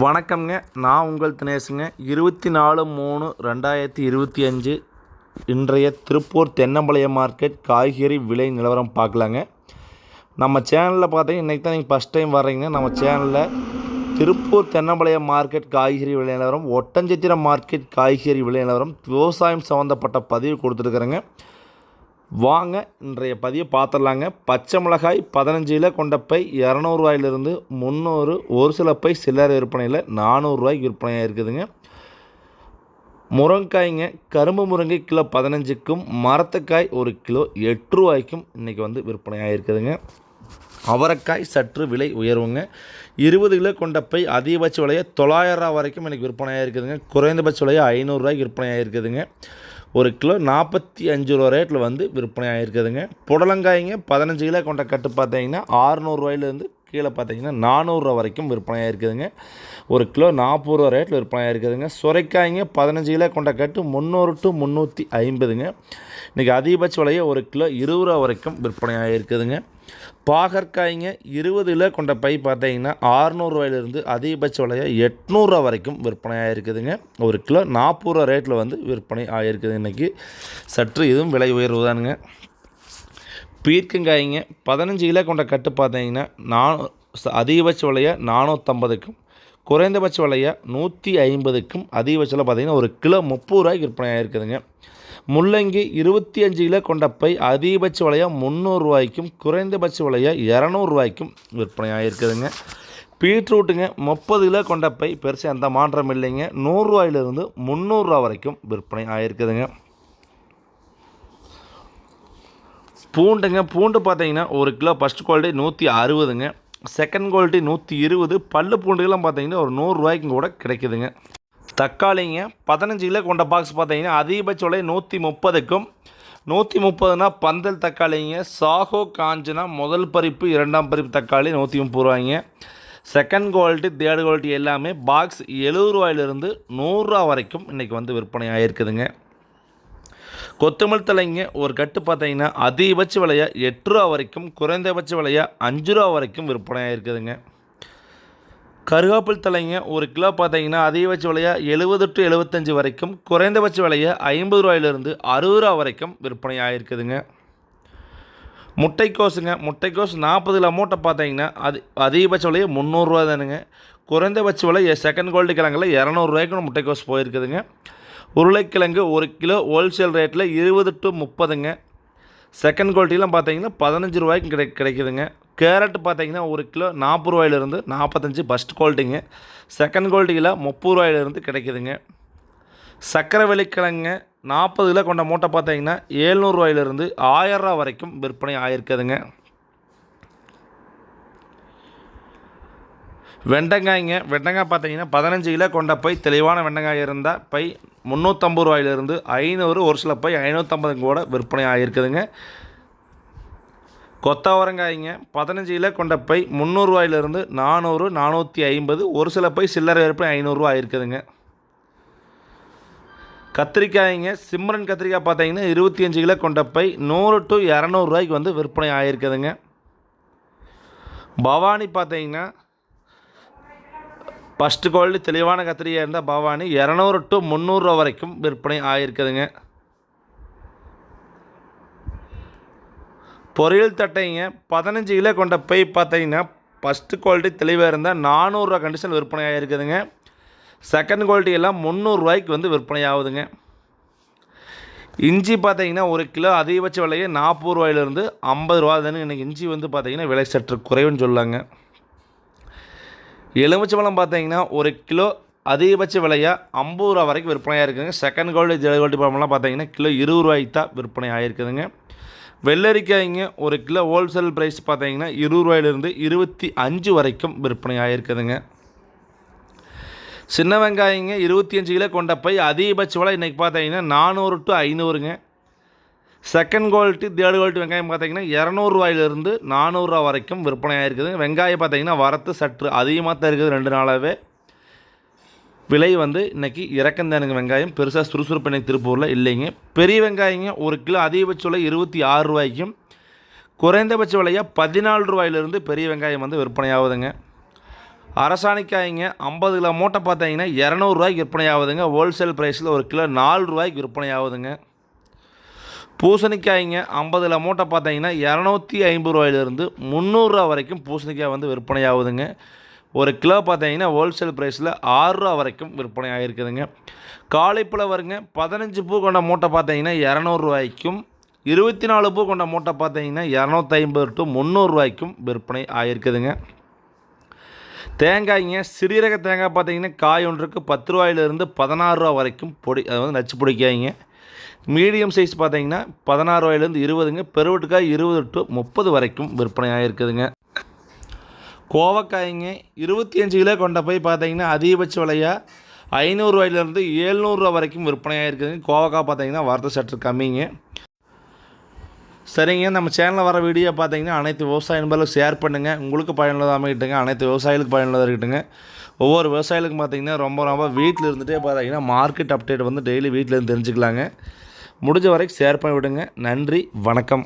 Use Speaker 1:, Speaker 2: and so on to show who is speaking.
Speaker 1: வணக்கம்ங்க. நான் உங்கள் தினேஷுங்க இருபத்தி நாலு மூணு ரெண்டாயிரத்தி இருபத்தி அஞ்சு இன்றைய திருப்பூர் தென்னம்பாளையம் மார்க்கெட் காய்கறி விலை நிலவரம் பார்க்கலாங்க. நம்ம சேனலில் பார்த்தீங்கன்னா இன்றைக்கி தான் நீங்கள் ஃபஸ்ட் டைம் வர்றீங்கன்னா நம்ம சேனலில் திருப்பூர் தென்னம்பாளையம் மார்க்கெட் காய்கறி விலை நிலவரம் ஒட்டஞ்சத்திரம் மார்க்கெட் காய்கறி விலை நிலவரம் விவசாயம் சம்மந்தப்பட்ட பதிவு கொடுத்துருக்குறேங்க. வாங்க இன்றைய பதிவை பார்த்துடலாங்க. பச்சை மிளகாய் பதினஞ்சு கிலோ கொண்ட பை இரநூறுவாயிலிருந்து முந்நூறு ஒரு சில பை சில்லறை விற்பனையில் நானூறுரூவாய்க்கு விற்பனையாக இருக்குதுங்க. முருங்காய்ங்க கரும்பு முருங்கை கிலோ பதினஞ்சுக்கும் மரத்துக்காய் ஒரு கிலோ எட்டு ரூபாய்க்கும் இன்றைக்கி வந்து விற்பனையாக இருக்குதுங்க. அவரைக்காய் சற்று விலை உயர்வுங்க. இருபது கிலோ கொண்ட பை அதிகபட்ச விலையை தொள்ளாயிரம் ரூபா வரைக்கும் எனக்கு விற்பனையாக இருக்குதுங்க. குறைந்தபட்ச விலையை ஐநூறுரூவாய்க்கு விற்பனையாக இருக்குதுங்க. ஒரு கிலோ நாற்பத்தி அஞ்சு ரூபா ரேட்டில் வந்து விற்பனை ஆகிருக்குதுங்க புடலங்காய்ங்க பதினஞ்சு கிலோ கொண்ட கட்டு பார்த்தீங்கன்னா ஆறுநூறுவாயிலேருந்து கீழே பார்த்தீங்கன்னா நானூறுரூவா வரைக்கும் விற்பனை இருக்குதுங்க. ஒரு கிலோ நாற்பது ரூபா ரேட்டில் விற்பனை இருக்குதுங்க. சுரைக்காய்ங்க பதினஞ்சு கிலோ கொண்ட கட்டு முந்நூறு டு முந்நூற்றி ஐம்பதுங்க. இன்றைக்கி அதிகபட்ச விலையை ஒரு கிலோ இருபது ரூபா வரைக்கும் விற்பனை ஆகிருக்குதுங்க பாகற்காய்ங்க இருபது கிலோ கொண்ட பை பார்த்தீங்கன்னா ஆறுநூறுவாயிலிருந்து அதிகபட்ச விலையாக எட்நூறுரூவா வரைக்கும் விற்பனை இருக்குதுங்க. ஒரு கிலோ நாற்பது ரூபா ரேட்டில் வந்து விற்பனை ஆகிருக்குது இன்றைக்கி சற்று இதுவும் விலை உயர்வு தானுங்க. பீர்க்கங்காய்ங்க பதினஞ்சு கிலோ கொண்ட கட்டு பார்த்தீங்கன்னா நான் அதிகபட்ச விலையை நானூற்றம்பதுக்கும் குறைந்தபட்ச விலையை நூற்றி ஐம்பதுக்கும் அதிகபட்சத்தில் பார்த்தீங்கன்னா ஒரு கிலோ முப்பது ரூபாய்க்கு விற்பனை ஆகிருக்குதுங்க முள்ளங்கி இருபத்தி அஞ்சு கிலோ கொண்ட பை அதிகபட்ச விலையாக முந்நூறுரூவாய்க்கும் குறைந்தபட்ச விலையாக இரநூறுவாய்க்கும் விற்பனை ஆகிருக்குதுங்க பீட்ரூட்டுங்க முப்பது கிலோ கொண்ட பை பெருசாக எந்த மாற்றம் இல்லைங்க. நூறுரூவாயிலிருந்து முந்நூறுரூவா வரைக்கும் விற்பனை ஆகிருக்குதுங்க பூண்டுங்க. பூண்டு பார்த்தீங்கன்னா ஒரு கிலோ ஃபஸ்ட் குவாலிட்டி நூற்றி அறுபதுங்க. செகண்ட் குவாலிட்டி நூற்றி இருபது. பல்லு பூண்டுகள்லாம் பார்த்தீங்கன்னா ஒரு நூறுரூவாய்க்கும் கூட கிடைக்குதுங்க. தக்காளிங்க பதினஞ்சு கிலோ கொண்ட பாக்ஸ் பார்த்தீங்கன்னா அதிகபட்ச விலை நூற்றி முப்பதுக்கும் நூற்றி முப்பதுனா பந்தல் தக்காளிங்க. சாகோ காஞ்சினா முதல் பறிப்பு இரண்டாம் பறிப்பு தக்காளி நூற்றி முப்பது ரூபாய்ங்க. செகண்ட் குவாலிட்டி தேர்ட் குவாலிட்டி எல்லாமே பாக்ஸ் எழுபது ரூபாயிலிருந்து நூறுரூவா வரைக்கும் இன்றைக்கி வந்து விற்பனை ஆகிருக்குதுங்க கொத்தமல்லி தலைங்க ஒரு கட்டு பார்த்தீங்கன்னா அதிகபட்ச விலையாக எட்டு ரூபா வரைக்கும் குறைந்தபட்ச விலையாக அஞ்சு ரூபா வரைக்கும் விற்பனையாகிருக்குதுங்க ஆகிருக்குதுங்க தலைங்க ஒரு கிலோ பார்த்தீங்கன்னா அதிகபட்ச விலையாக எழுபது டு எழுபத்தஞ்சு வரைக்கும் குறைந்தபட்ச விலையை ஐம்பது ரூபாயிலிருந்து அறுபது ரூபா வரைக்கும் விற்பனை ஆகிருக்குதுங்க முட்டைக்கோஸுங்க முட்டைக்கோஸ் நாற்பது கிலோ மூட்டை பார்த்தீங்கன்னா அது அதிகபட்ச விலையை முந்நூறுரூவா தானுங்க. குறைந்தபட்ச விலை செகண்ட் கோல்டு கிழங்கில் இரநூறுவாய்க்கு முட்டைக்கோஸ் போயிருக்குதுங்க. உருளைக்கிழங்கு ஒரு கிலோ ஹோல்சேல் ரேட்டில் இருபது டு முப்பதுங்க. செகண்ட் குவாலிட்டிலாம் பார்த்தீங்கன்னா பதினஞ்சு ரூபாய்க்கு கிடை கிடைக்குதுங்க. கேரட் பார்த்தீங்கன்னா ஒரு கிலோ நாற்பது ரூபாயிலிருந்து நாற்பத்தஞ்சு ஃபஸ்ட் குவாலிட்டிங்க செகண்ட் குவாலிட்டியில் முப்பது ரூபாயிலிருந்து கிடைக்குதுங்க. சக்கரை வெள்ளிக்கிழங்க நாற்பது கிலோ கொண்ட மூட்டை பார்த்தீங்கன்னா ஏழ்நூறுவாயிலிருந்து ஆயிரரூவா வரைக்கும் விற்பனை ஆகிருக்குதுங்க வெண்டைக்காய்ங்க வெண்டைக்காய் பார்த்தீங்கன்னா பதினஞ்சு கிலோ கொண்ட பை தெளிவான வெண்டைக்காய் இருந்தால் பை முந்நூற்றம்பது ரூபாயிலிருந்து ஐநூறு ஒரு சில பை ஐநூற்றம்பது கூட விற்பனை ஆகிருக்குதுங்க கொத்தவரங்காய்ங்க பதினஞ்சு கிலோ கொண்ட பை முந்நூறுரூவாயிலிருந்து நானூறு நானூற்றி ஐம்பது ஒரு சில பை சில்லறை விற்பனை ஐநூறுரூவா ஆயிருக்குதுங்க கத்திரிக்காய்ங்க சிம்ரன் கத்திரிக்காய் பார்த்தீங்கன்னா இருபத்தி அஞ்சு கிலோ கொண்ட பை நூறு டு இரநூறுவாய்க்கு வந்து விற்பனை ஆகிருக்குதுங்க பவானி பார்த்தீங்கன்னா ஃபஸ்ட்டு குவாலிட்டி தெளிவான கத்திரிக்காய் இருந்தால் பவானி இரநூறு டு முந்நூறுரூவா வரைக்கும் விற்பனை ஆகியிருக்குதுங்க பொரியல் தட்டைங்க பதினஞ்சு கிலோ கொண்ட பை பார்த்தீங்கன்னா ஃபஸ்ட்டு குவாலிட்டி தெளிவாக இருந்தால் நானூறுரூவா கண்டிஷன் விற்பனை ஆகிருக்குதுங்க செகண்ட் குவாலிட்டி எல்லாம் முந்நூறுரூவாய்க்கு வந்து விற்பனை ஆகுதுங்க. இஞ்சி பார்த்தீங்கன்னா ஒரு கிலோ அதிகபட்ச விலையே நாற்பது ரூபாயிலிருந்து ஐம்பது ரூபா தானே இன்றைக்கி இஞ்சி வந்து பார்த்தீங்கன்னா விலை சற்று குறைவுன்னு சொல்லாங்க. எலுமிச்சம்பழம் பார்த்தீங்கன்னா ஒரு கிலோ அதிகபட்ச விலையாக ஐம்பது ரூபா வரைக்கும் விற்பனையாக இருக்குதுங்க. செகண்ட் கோல்டு ஜெய கோல்டு பழமெல்லாம் பார்த்தீங்கன்னா கிலோ இருபது ரூபாய்க்கு தான் விற்பனை ஆகிருக்குதுங்க வெள்ளரிக்காய்ங்க ஒரு கிலோ ஹோல்சேல் ப்ரைஸ் பார்த்தீங்கன்னா இருபது ரூபாயிலிருந்து இருபத்தி அஞ்சு வரைக்கும் விற்பனை ஆகிருக்குதுங்க சின்ன வெங்காயங்க இருபத்தி அஞ்சு கிலோ கொண்ட பை அதிகபட்ச விலை இன்றைக்கி பார்த்தீங்கன்னா நானூறு டு ஐநூறுங்க. செகண்ட் குவாலிட்டி தேர்ட் குவாலிட்டி வெங்காயம் பார்த்தீங்கன்னா இரநூறுவாயிலிருந்து நானூறுரூவா வரைக்கும் விற்பனை ஆகிருக்குது வெங்காயம் பார்த்தீங்கன்னா வரத்து சற்று அதிகமாக தான் இருக்குது ரெண்டு நாளாகவே விலை வந்து இன்றைக்கி இறக்கந்தானுங்க வெங்காயம். பெருசாக சுறுசுறுப்பு இன்னைக்கு திருப்பூரில் இல்லைங்க. பெரிய வெங்காயங்க ஒரு கிலோ அதிகபட்ச விலை இருபத்தி ஆறு ரூபாய்க்கும் குறைந்தபட்ச விலையாக பதினாலு ரூபாயிலிருந்து பெரிய வெங்காயம் வந்து விற்பனை ஆகுதுங்க அரசாணிக்காய்ங்க ஐம்பது கிலோ மூட்டை பார்த்தீங்கன்னா இரநூறுவாய்க்கு விற்பனை ஆகுதுங்க ஹோல்சேல் ப்ரைஸில் ஒரு கிலோ நாலு ரூபாய்க்கு விற்பனை ஆகுதுங்க பூசணிக்காய்ங்க ஐம்பதில் மூட்டை பார்த்தீங்கன்னா இரநூத்தி ஐம்பது ரூபாயிலிருந்து முந்நூறுரூவா வரைக்கும் பூசணிக்காய் வந்து விற்பனை ஆகுதுங்க ஒரு கிலோ பார்த்தீங்கன்னா ஹோல்சேல் ப்ரைஸில் ஆறுரூவா வரைக்கும் விற்பனை ஆகிருக்குதுங்க காலைப்புல வருங்க பதினஞ்சு பூ கொண்ட மூட்டை பார்த்தீங்கன்னா இரநூறுவாய்க்கும் இருபத்தி நாலு பூ கொண்ட மூட்டை பார்த்தீங்கன்னா இரநூத்தி ஐம்பது டு முந்நூறுரூவாய்க்கும் விற்பனை ஆகிருக்குதுங்க தேங்காய்ங்க சிறீரக தேங்காய் பார்த்தீங்கன்னா காய் ஒன்றுக்கு பத்து ரூபாயிலிருந்து பதினாறு ரூபா வரைக்கும் பொடி அது வந்து நச்சு பிடிக்காய்ங்க. மீடியம் சைஸ் பார்த்தீங்கன்னா பதினாறுவாயிலேருந்து இருபதுங்க. பெருவட்டுக்காய் இருபது டு முப்பது வரைக்கும் விற்பனை ஆகிருக்குதுங்க கோவக்காய்ங்க இருபத்தி அஞ்சு கிலோ கொண்ட போய் பார்த்தீங்கன்னா அதிகபட்ச விலையாக ஐநூறுரூவாயிலேருந்து ஏழ்நூறுரூவா வரைக்கும் விற்பனை ஆகிருக்குதுங்க கோவக்காய் பார்த்தீங்கன்னா வரத்து சற்று கம்மிங்க. சரிங்க நம்ம சேனலில் வர வீடியோ பார்த்தீங்கன்னா அனைத்து விவசாய நண்பர்களும் ஷேர் பண்ணுங்கள் உங்களுக்கு பயனுள்ளதாக அமைக்கிட்டுங்க அனைத்து விவசாயிகளுக்கு பயனுள்ளதாக இருக்கட்டுங்க. ஒவ்வொரு விவசாயிகளுக்கும் பார்த்தீங்கன்னா ரொம்ப ரொம்ப வீட்டில் இருந்துகிட்டே பார்த்தீங்கன்னா மார்க்கெட் அப்டேட் வந்து டெய்லி வீட்டில் இருந்து தெரிஞ்சுக்கலாங்க. முடிஞ்ச வரைக்கும் ஷேர் பண்ணி விடுங்க நன்றி வணக்கம்.